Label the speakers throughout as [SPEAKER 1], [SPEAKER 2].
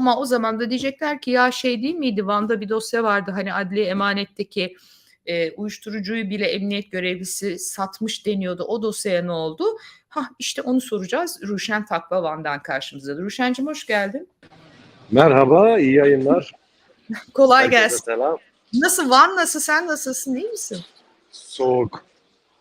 [SPEAKER 1] Ama o zaman da diyecekler ki ya şey değil miydi Van'da bir dosya vardı hani adli emanetteki e, uyuşturucuyu bile emniyet görevlisi satmış deniyordu. O dosyaya ne oldu? Ha işte onu soracağız. Ruşen Takva Van'dan karşımızda. Ruşen'cim hoş geldin.
[SPEAKER 2] Merhaba, iyi yayınlar.
[SPEAKER 1] Kolay
[SPEAKER 2] Herkese
[SPEAKER 1] gelsin.
[SPEAKER 2] selam.
[SPEAKER 1] Nasıl Van nasıl sen nasılsın iyi misin?
[SPEAKER 2] Soğuk.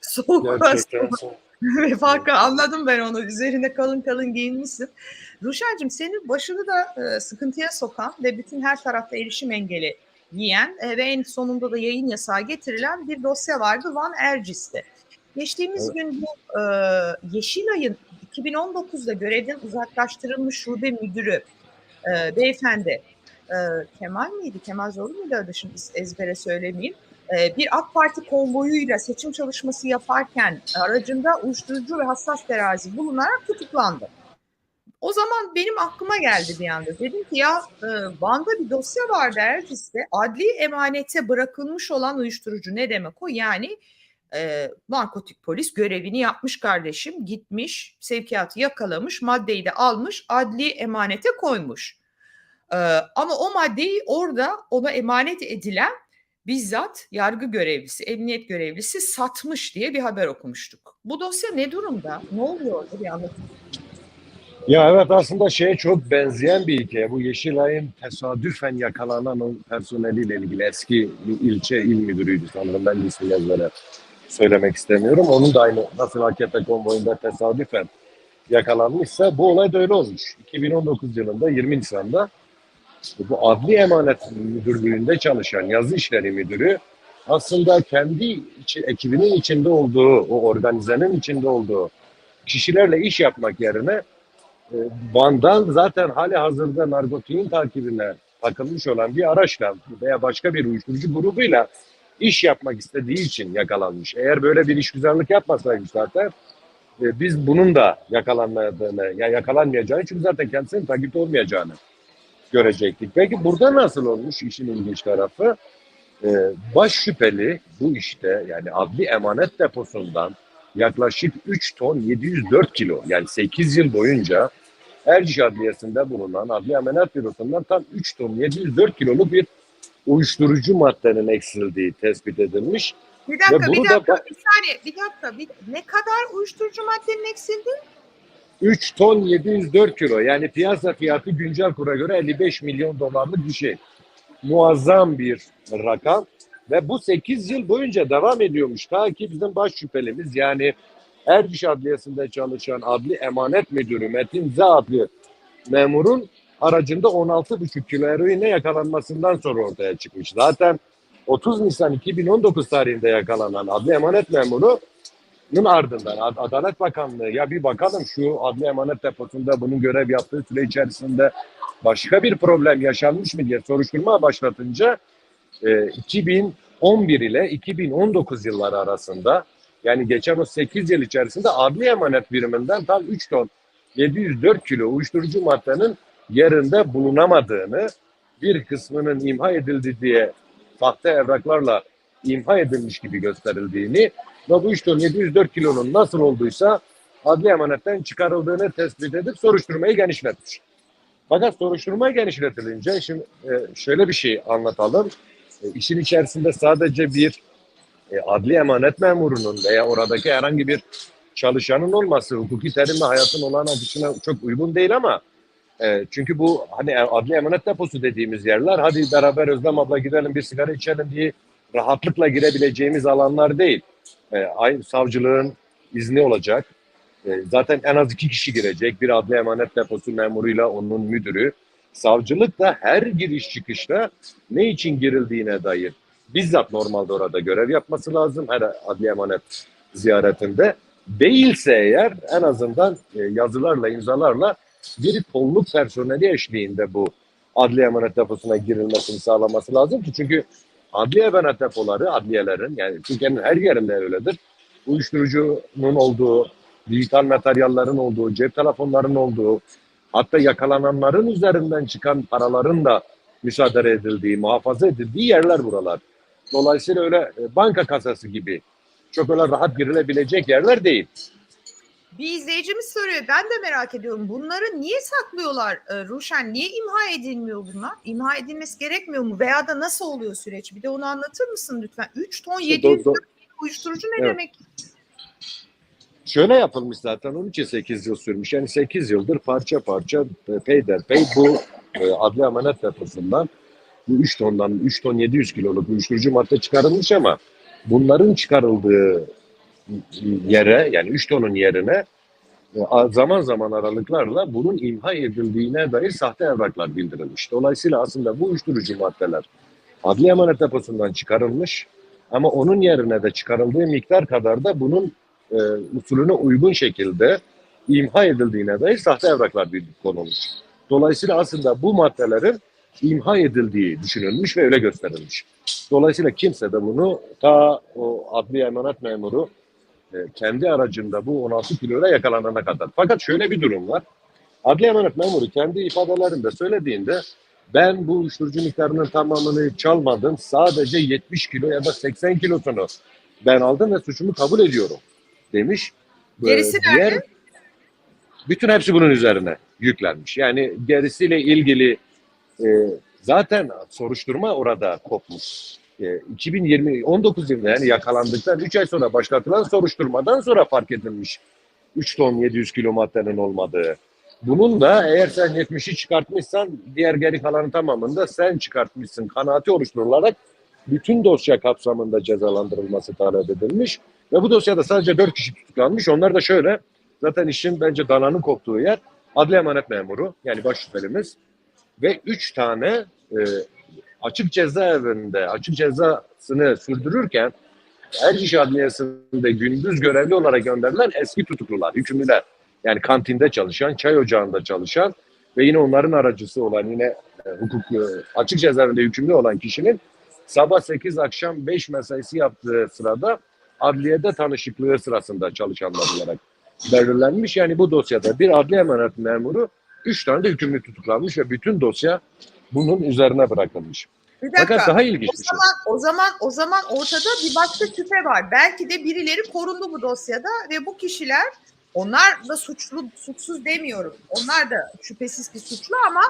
[SPEAKER 1] Soğuk
[SPEAKER 2] Gerçekten soğuk.
[SPEAKER 1] Ve farkı anladım ben onu. Üzerine kalın kalın giyinmişsin. Ruşen'cim senin başını da e, sıkıntıya sokan ve bütün her tarafta erişim engeli yiyen e, ve en sonunda da yayın yasağı getirilen bir dosya vardı Van Ercis'te. Geçtiğimiz
[SPEAKER 2] Evet.
[SPEAKER 1] gün bu e, Yeşilay'ın 2019'da görevden uzaklaştırılmış şube müdürü e, beyefendi e, Kemal miydi? Kemal Zorlu muydu adı şimdi ezbere söylemeyeyim. E, bir AK Parti konvoyuyla seçim çalışması yaparken aracında uyuşturucu ve hassas terazi bulunarak tutuklandı. O zaman benim aklıma geldi bir anda. Dedim ki ya e, Van'da bir dosya vardı Ercis'te. Adli emanete bırakılmış olan uyuşturucu ne demek o? Yani e, narkotik polis görevini yapmış kardeşim. Gitmiş, sevkiyatı yakalamış, maddeyi de almış, adli emanete koymuş. E, ama o maddeyi orada ona emanet edilen bizzat yargı görevlisi, emniyet görevlisi satmış diye bir haber okumuştuk. Bu dosya ne durumda? Ne oluyor bir anlatın.
[SPEAKER 2] Ya evet aslında şeye çok benzeyen bir hikaye. Bu Yeşilay'ın tesadüfen yakalanan o personeliyle ilgili eski ilçe il müdürüydü sanırım. Ben de ezbere söylemek istemiyorum. Onun da aynı nasıl AKP konvoyunda tesadüfen yakalanmışsa bu olay da öyle olmuş. 2019 yılında 20 Nisan'da bu adli emanet müdürlüğünde çalışan yazı işleri müdürü aslında kendi içi, ekibinin içinde olduğu, o organizenin içinde olduğu kişilerle iş yapmak yerine Van'dan zaten hali hazırda narkotiğin takibine takılmış olan bir araçla veya başka bir uyuşturucu grubuyla iş yapmak istediği için yakalanmış. Eğer böyle bir işgüzarlık yapmasaymış zaten e, biz bunun da yakalanmadığını, ya yakalanmayacağını çünkü zaten kendisinin takipte olmayacağını görecektik. Peki burada nasıl olmuş işin ilginç tarafı? E, baş şüpheli bu işte yani adli emanet deposundan yaklaşık 3 ton 704 kilo yani 8 yıl boyunca Erciş Adliyesi'nde bulunan Adli Emanet Bürosu'ndan tam 3 ton 704 kiloluk bir uyuşturucu maddenin eksildiği tespit edilmiş.
[SPEAKER 1] Bir dakika,
[SPEAKER 2] Ve bunu
[SPEAKER 1] bir
[SPEAKER 2] da
[SPEAKER 1] dakika,
[SPEAKER 2] bak-
[SPEAKER 1] bir saniye, bir dakika. Bir, ne kadar uyuşturucu maddenin eksildi?
[SPEAKER 2] 3 ton 704 kilo yani piyasa fiyatı güncel kura göre 55 milyon dolarlık bir şey. Muazzam bir rakam ve bu 8 yıl boyunca devam ediyormuş. Ta ki bizim baş şüphelimiz yani Erciş Adliyesi'nde çalışan adli emanet müdürü Metin Z adlı memurun aracında 16,5 kilo eroine yakalanmasından sonra ortaya çıkmış. Zaten 30 Nisan 2019 tarihinde yakalanan adli emanet memuru bunun ardından Ad- Adalet Bakanlığı ya bir bakalım şu adli emanet deposunda bunun görev yaptığı süre içerisinde başka bir problem yaşanmış mı diye soruşturma başlatınca e, 2011 ile 2019 yılları arasında yani geçen o 8 yıl içerisinde adli emanet biriminden tam 3 ton 704 kilo uyuşturucu maddenin yerinde bulunamadığını bir kısmının imha edildi diye sahte evraklarla imha edilmiş gibi gösterildiğini ve bu 3 ton 704 kilonun nasıl olduysa adli emanetten çıkarıldığını tespit edip soruşturmayı genişletmiş. Fakat soruşturma genişletilince şimdi e, şöyle bir şey anlatalım. E, işin içerisinde sadece bir e, adli emanet memurunun veya oradaki herhangi bir çalışanın olması hukuki terimle hayatın olağan akışına çok uygun değil ama e, çünkü bu hani adli emanet deposu dediğimiz yerler hadi beraber Özlem abla gidelim bir sigara içelim diye rahatlıkla girebileceğimiz alanlar değil. E, aynı savcılığın izni olacak. E, zaten en az iki kişi girecek. Bir adli emanet deposu memuruyla onun müdürü. Savcılık da her giriş çıkışta ne için girildiğine dair bizzat normalde orada görev yapması lazım her adli emanet ziyaretinde. Değilse eğer en azından e, yazılarla, imzalarla bir kolluk personeli eşliğinde bu adli emanet deposuna girilmesini sağlaması lazım ki çünkü adli emanet depoları, adliyelerin yani Türkiye'nin her yerinde öyledir. Uyuşturucunun olduğu, dijital materyallerin olduğu, cep telefonlarının olduğu, hatta yakalananların üzerinden çıkan paraların da müsaade edildiği, muhafaza edildiği yerler buralar. Dolayısıyla öyle e, banka kasası gibi çok öyle rahat girilebilecek yerler değil.
[SPEAKER 1] Bir izleyicimiz soruyor. Ben de merak ediyorum. Bunları niye saklıyorlar e, Ruşen? Niye imha edilmiyor bunlar? İmha edilmesi gerekmiyor mu? Veya da nasıl oluyor süreç? Bir de onu anlatır mısın lütfen? 3 ton
[SPEAKER 2] İşte
[SPEAKER 1] 700
[SPEAKER 2] do- do-
[SPEAKER 1] uyuşturucu ne
[SPEAKER 2] Evet.
[SPEAKER 1] demek?
[SPEAKER 2] Şöyle yapılmış zaten onun için 8 yıl sürmüş. Yani 8 yıldır parça parça e, peyderpey bu e, adli amanet yapısından bu 3 tondan 3 ton 700 kiloluk uyuşturucu madde çıkarılmış ama bunların çıkarıldığı yere yani 3 tonun yerine e, zaman zaman aralıklarla bunun imha edildiğine dair sahte evraklar bildirilmiş. Dolayısıyla aslında bu uyuşturucu maddeler adli emanet deposundan çıkarılmış ama onun yerine de çıkarıldığı miktar kadar da bunun e, usulüne uygun şekilde imha edildiğine dair sahte evraklar bir konulmuş. Dolayısıyla aslında bu maddelerin imha edildiği düşünülmüş ve öyle gösterilmiş. Dolayısıyla kimse de bunu ta o adli emanet memuru e, kendi aracında bu 16 kiloyla yakalanana kadar. Fakat şöyle bir durum var. Adli emanet memuru kendi ifadelerinde söylediğinde ben bu uyuşturucu miktarının tamamını çalmadım. Sadece 70 kilo ya da 80 kilosunu ben aldım ve suçumu kabul ediyorum demiş. Ee,
[SPEAKER 1] Gerisi nerede?
[SPEAKER 2] bütün hepsi bunun üzerine yüklenmiş. Yani gerisiyle ilgili e, zaten soruşturma orada kopmuş. E, 2020 19 yılında yani yakalandıktan 3 ay sonra başlatılan soruşturmadan sonra fark edilmiş 3 ton 700 kilo maddenin olmadığı. Bunun da eğer sen 70'i çıkartmışsan diğer geri kalanın tamamında sen çıkartmışsın kanaati oluşturularak bütün dosya kapsamında cezalandırılması talep edilmiş. Ve bu dosyada sadece 4 kişi tutuklanmış. Onlar da şöyle zaten işin bence dananın koptuğu yer adli emanet memuru yani baş şüphelimiz ve 3 tane e, açık cezaevinde açık cezasını sürdürürken Erciş Adliyesi'nde gündüz görevli olarak gönderilen eski tutuklular, hükümlüler. Yani kantinde çalışan, çay ocağında çalışan ve yine onların aracısı olan yine e, hukuk e, açık cezaevinde hükümlü olan kişinin sabah 8 akşam 5 mesaisi yaptığı sırada adliyede tanışıklığı sırasında çalışanlar olarak belirlenmiş. Yani bu dosyada bir adli emanet memuru 3 tane de hükümlü tutuklanmış ve bütün dosya bunun üzerine bırakılmış.
[SPEAKER 1] Bir dakika.
[SPEAKER 2] Fakat daha ilginç
[SPEAKER 1] O
[SPEAKER 2] bir şey.
[SPEAKER 1] zaman, o zaman o zaman ortada bir başka şüphe var. Belki de birileri korundu bu dosyada ve bu kişiler onlar da suçlu suçsuz demiyorum. Onlar da şüphesiz ki suçlu ama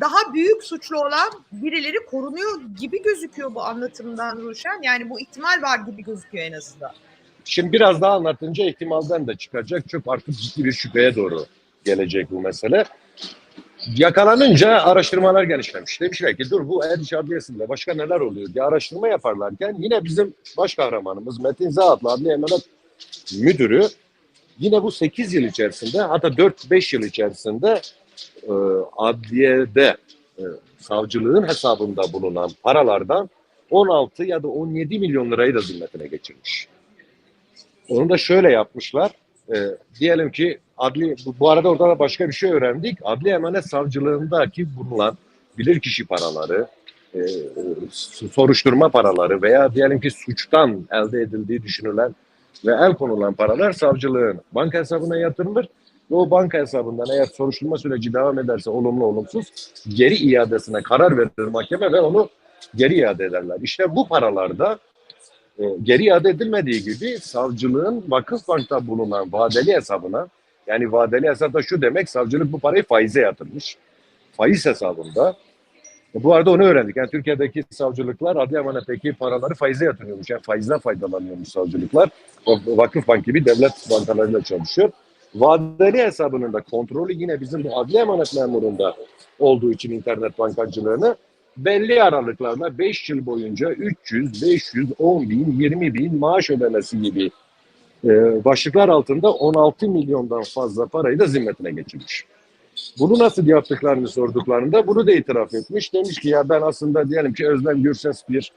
[SPEAKER 1] daha büyük suçlu olan birileri korunuyor gibi gözüküyor bu anlatımdan Ruşen. Yani bu ihtimal var gibi gözüküyor en azından.
[SPEAKER 2] Şimdi biraz daha anlatınca ihtimalden de çıkacak. Çok artık ciddi bir şüpheye doğru gelecek bu mesele. Yakalanınca araştırmalar genişlemiş. Demişler ki dur bu Erciş Adliyesi'nde başka neler oluyor diye araştırma yaparlarken yine bizim baş kahramanımız Metin Zaatlı Adli Emanet Müdürü yine bu 8 yıl içerisinde hatta 4-5 yıl içerisinde e, adliyede e, savcılığın hesabında bulunan paralardan 16 ya da 17 milyon lirayı da zimmetine geçirmiş. Onu da şöyle yapmışlar. E, diyelim ki adli bu, bu arada orada da başka bir şey öğrendik. Adli emanet savcılığındaki bulunan bilirkişi paraları, e, soruşturma paraları veya diyelim ki suçtan elde edildiği düşünülen ve el konulan paralar savcılığın banka hesabına yatırılır ve o banka hesabından eğer soruşturma süreci devam ederse olumlu olumsuz geri iadesine karar verir mahkeme ve onu geri iade ederler. İşte bu paralarda e, geri iade edilmediği gibi savcılığın Vakıfbank'ta bulunan vadeli hesabına yani vadeli hesap da şu demek savcılık bu parayı faize yatırmış. Faiz hesabında. E, Bu arada onu öğrendik. Yani Türkiye'deki savcılıklar adli emanetteki paraları faize yatırıyormuş. Yani faizden faydalanıyormuş savcılıklar. O Vakıfbank gibi devlet bankalarıyla çalışıyor. Vadeli hesabının da kontrolü yine bizim bu adli emanet memurunda olduğu için internet bankacılığını belli aralıklarla 5 yıl boyunca 300, 500, 10 bin, 20 bin maaş ödemesi gibi e, başlıklar altında 16 milyondan fazla parayı da zimmetine geçirmiş. Bunu nasıl yaptıklarını sorduklarında bunu da itiraf etmiş. Demiş ki ya ben aslında diyelim ki Özlem Gürses bir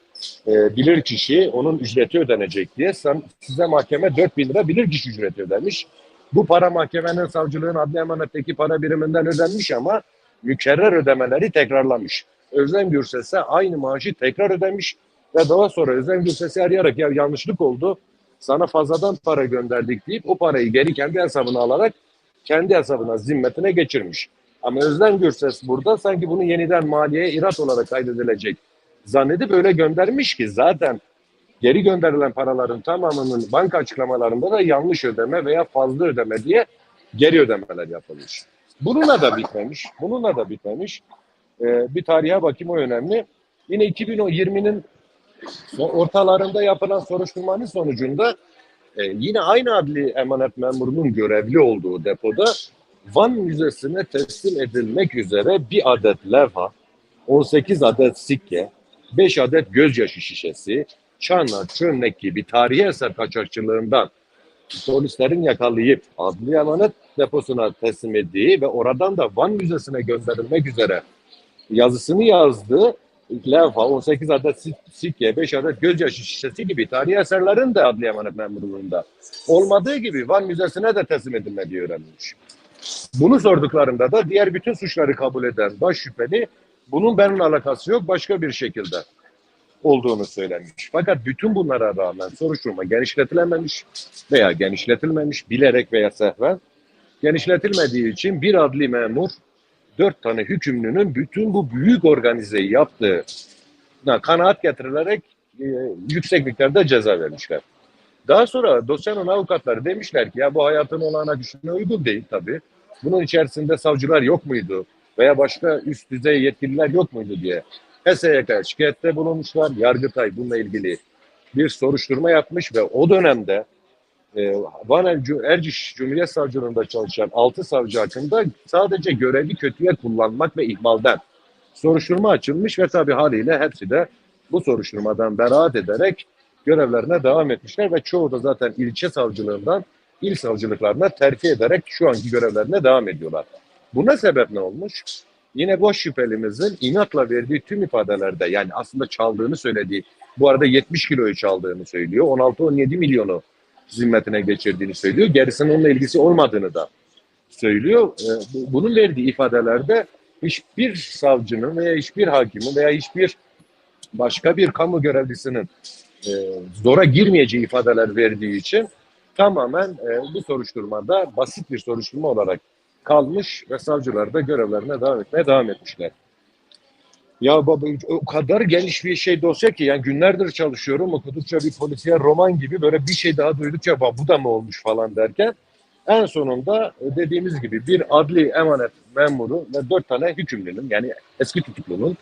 [SPEAKER 2] e, bilir kişi onun ücreti ödenecek diye sen, size mahkeme 4 bin lira bilir kişi ücreti ödemiş. Bu para mahkemenin savcılığın adli emanetteki para biriminden ödenmiş ama mükerrer ödemeleri tekrarlamış. Özlem Gürses'e aynı maaşı tekrar ödemiş ve daha sonra Özlem Gürses'i arayarak ya yanlışlık oldu sana fazladan para gönderdik deyip o parayı geri kendi hesabına alarak kendi hesabına zimmetine geçirmiş. Ama Özlem Gürses burada sanki bunu yeniden maliyeye irat olarak kaydedilecek zannedip öyle göndermiş ki zaten geri gönderilen paraların tamamının banka açıklamalarında da yanlış ödeme veya fazla ödeme diye geri ödemeler yapılmış. Bununla da bitmemiş. Bununla da bitmemiş. Ee, bir tarihe bakayım o önemli. Yine 2020'nin ortalarında yapılan soruşturmanın sonucunda e, yine aynı adli emanet memurunun görevli olduğu depoda Van Müzesi'ne teslim edilmek üzere bir adet levha, 18 adet sikke, 5 adet gözyaşı şişesi, çanak, çömlek gibi tarihi eser kaçakçılığından polislerin yakalayıp adli emanet deposuna teslim ettiği ve oradan da Van Müzesi'ne gönderilmek üzere yazısını yazdığı levha, 18 adet sik- sikke, 5 adet gözyaşı şişesi gibi tarihi eserlerin de adli emanet memurluğunda olmadığı gibi Van Müzesi'ne de teslim edilmediği öğrenilmiş. Bunu sorduklarında da diğer bütün suçları kabul eden baş şüpheli bunun benimle alakası yok başka bir şekilde olduğunu söylemiş. Fakat bütün bunlara rağmen soruşturma genişletilememiş veya genişletilmemiş bilerek veya sehven genişletilmediği için bir adli memur dört tane hükümlünün bütün bu büyük organizeyi yaptığı kanaat getirilerek e, yüksek miktarda ceza vermişler. Daha sonra dosyanın avukatları demişler ki ya bu hayatın olağan akışına uygun değil tabii. Bunun içerisinde savcılar yok muydu? Veya başka üst düzey yetkililer yok muydu diye. HSYK'ya şikayette bulunmuşlar. Yargıtay bununla ilgili bir soruşturma yapmış ve o dönemde e, Van Er- Erciş Cumhuriyet Savcılığında çalışan 6 savcı hakkında sadece görevi kötüye kullanmak ve ihmalden soruşturma açılmış ve tabii haliyle hepsi de bu soruşturmadan beraat ederek görevlerine devam etmişler ve çoğu da zaten ilçe savcılığından il savcılıklarına terfi ederek şu anki görevlerine devam ediyorlar. Buna sebep ne olmuş? Yine boş şüphelimizin inatla verdiği tüm ifadelerde yani aslında çaldığını söylediği, bu arada 70 kiloyu çaldığını söylüyor. 16-17 milyonu zimmetine geçirdiğini söylüyor. Gerisinin onunla ilgisi olmadığını da söylüyor. Ee, bu- Bunun verdiği ifadelerde hiçbir savcının veya hiçbir hakimin veya hiçbir başka bir kamu görevlisinin e, zora girmeyeceği ifadeler verdiği için tamamen e, bu soruşturmada basit bir soruşturma olarak kalmış ve savcılar da görevlerine devam etmeye devam etmişler. Ya baba o kadar geniş bir şey dosya ki yani günlerdir çalışıyorum okudukça bir polisiye roman gibi böyle bir şey daha duydukça "Ba, bu da mı olmuş falan derken en sonunda e, dediğimiz gibi bir adli emanet memuru ve dört tane hükümlünün yani eski tutuklunun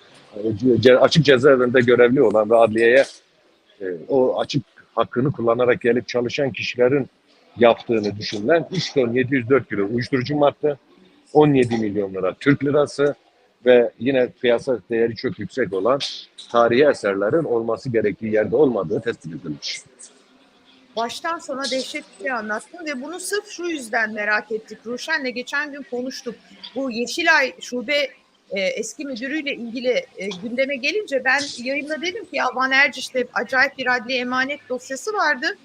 [SPEAKER 2] e, açık cezaevinde görevli olan ve adliyeye e, o açık hakkını kullanarak gelip çalışan kişilerin yaptığını düşünülen 3 ton 704 kilo uyuşturucu madde, 17 milyon lira Türk lirası ve yine piyasa değeri çok yüksek olan tarihi eserlerin olması gerektiği yerde olmadığı tespit edilmiş.
[SPEAKER 1] Baştan sona dehşet bir şey anlattın ve bunu sırf şu yüzden merak ettik. Ruşen'le geçen gün konuştuk. Bu Yeşilay Şube e, eski müdürüyle ilgili e, gündeme gelince ben yayında dedim ki ya Van Erciş'te acayip bir adli emanet dosyası vardı.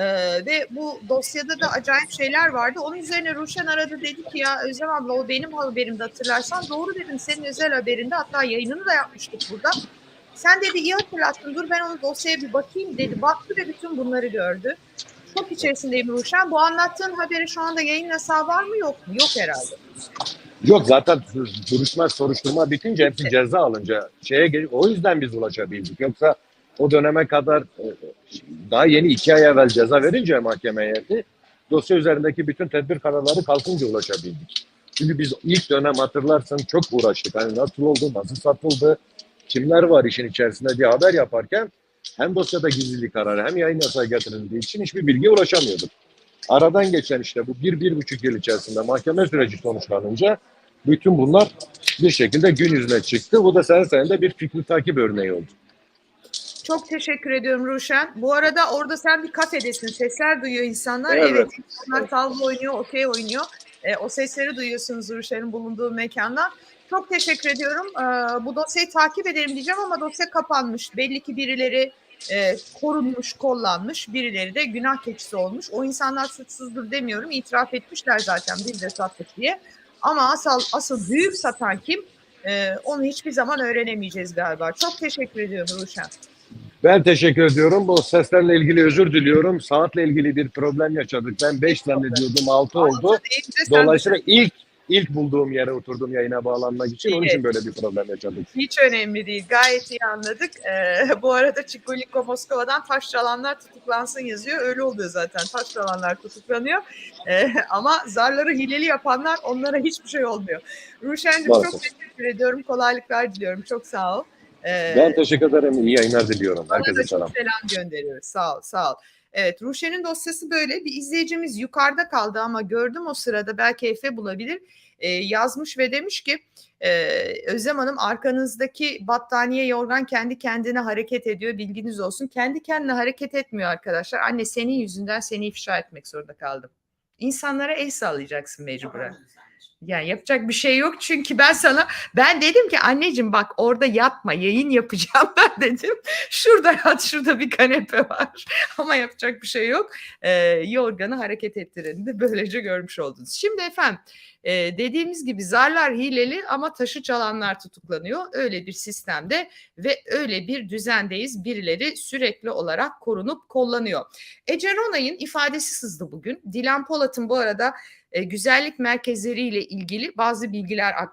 [SPEAKER 1] E, ve bu dosyada da acayip şeyler vardı. Onun üzerine Ruşen aradı dedi ki ya Özlem abla o benim haberimde hatırlarsan doğru dedim senin özel haberinde hatta yayınını da yapmıştık burada. Sen dedi iyi hatırlattın dur ben onu dosyaya bir bakayım dedi. Baktı ve bütün bunları gördü. Çok içerisindeyim Ruşen. Bu anlattığın haberi şu anda yayın yasağı var mı yok mu? Yok herhalde.
[SPEAKER 2] Yok zaten duruşma soruşturma bitince hepsi ceza alınca şeye gel- o yüzden biz ulaşabildik. Yoksa o döneme kadar e, daha yeni iki ay evvel ceza verince mahkeme heyeti dosya üzerindeki bütün tedbir kararları kalkınca ulaşabildik. Çünkü biz ilk dönem hatırlarsın çok uğraştık. Hani nasıl oldu, nasıl satıldı, kimler var işin içerisinde diye haber yaparken hem dosyada gizlilik kararı hem yayın yasağı getirildiği için hiçbir bilgiye ulaşamıyorduk. Aradan geçen işte bu bir, bir buçuk yıl içerisinde mahkeme süreci sonuçlanınca bütün bunlar bir şekilde gün yüzüne çıktı. Bu da senin sayende bir fikri takip örneği oldu.
[SPEAKER 1] Çok teşekkür ediyorum Ruşen. Bu arada orada sen bir kafedesin. Sesler duyuyor insanlar.
[SPEAKER 2] Evet.
[SPEAKER 1] Evet. insanlar tavla oynuyor, okey oynuyor. E, o sesleri duyuyorsunuz Ruşen'in bulunduğu mekandan. Çok teşekkür ediyorum. E, bu dosyayı takip edelim diyeceğim ama dosya kapanmış. Belli ki birileri e, korunmuş, kollanmış. Birileri de günah keçisi olmuş. O insanlar suçsuzdur demiyorum. İtiraf etmişler zaten biz de sattık diye. Ama asıl, asıl büyük satan kim? E, onu hiçbir zaman öğrenemeyeceğiz galiba. Çok teşekkür ediyorum Ruşen.
[SPEAKER 2] Ben teşekkür ediyorum. Bu seslerle ilgili özür diliyorum. Saatle ilgili bir problem yaşadık. Ben 5 zannediyordum 6 oldu. Dolayısıyla ilk ilk bulduğum yere oturdum yayına bağlanmak için. Onun için böyle bir problem yaşadık.
[SPEAKER 1] Hiç önemli değil. Gayet iyi anladık. Ee, bu arada Çikoliko Moskova'dan taş çalanlar tutuklansın yazıyor. Öyle oluyor zaten. Taş çalanlar tutuklanıyor. Ee, ama zarları hileli yapanlar onlara hiçbir şey olmuyor. Ruşen'cim çok teşekkür ediyorum. Kolaylıklar diliyorum. Çok sağ ol. Ee,
[SPEAKER 2] Ben teşekkür ederim. İyi yayınlar diliyorum. Herkese selam.
[SPEAKER 1] selam gönderiyoruz. Sağ ol, sağ ol. Evet, Ruşen'in dosyası böyle. Bir izleyicimiz yukarıda kaldı ama gördüm o sırada belki Efe bulabilir. Ee, yazmış ve demiş ki e, Özlem Hanım arkanızdaki battaniye yorgan kendi kendine hareket ediyor bilginiz olsun. Kendi kendine hareket etmiyor arkadaşlar. Anne senin yüzünden seni ifşa etmek zorunda kaldım. İnsanlara el sallayacaksın mecburen. Yani yapacak bir şey yok çünkü ben sana ben dedim ki anneciğim bak orada yatma yayın yapacağım ben dedim. Şurada yat şurada bir kanepe var ama yapacak bir şey yok. Ee, yorganı hareket ettireni de böylece görmüş oldunuz. Şimdi efendim e, dediğimiz gibi zarlar hileli ama taşı çalanlar tutuklanıyor. Öyle bir sistemde ve öyle bir düzendeyiz. Birileri sürekli olarak korunup kollanıyor. Ece Ronay'ın ifadesi sızdı bugün. Dilan Polat'ın bu arada güzellik merkezleriyle ilgili bazı bilgiler akmaya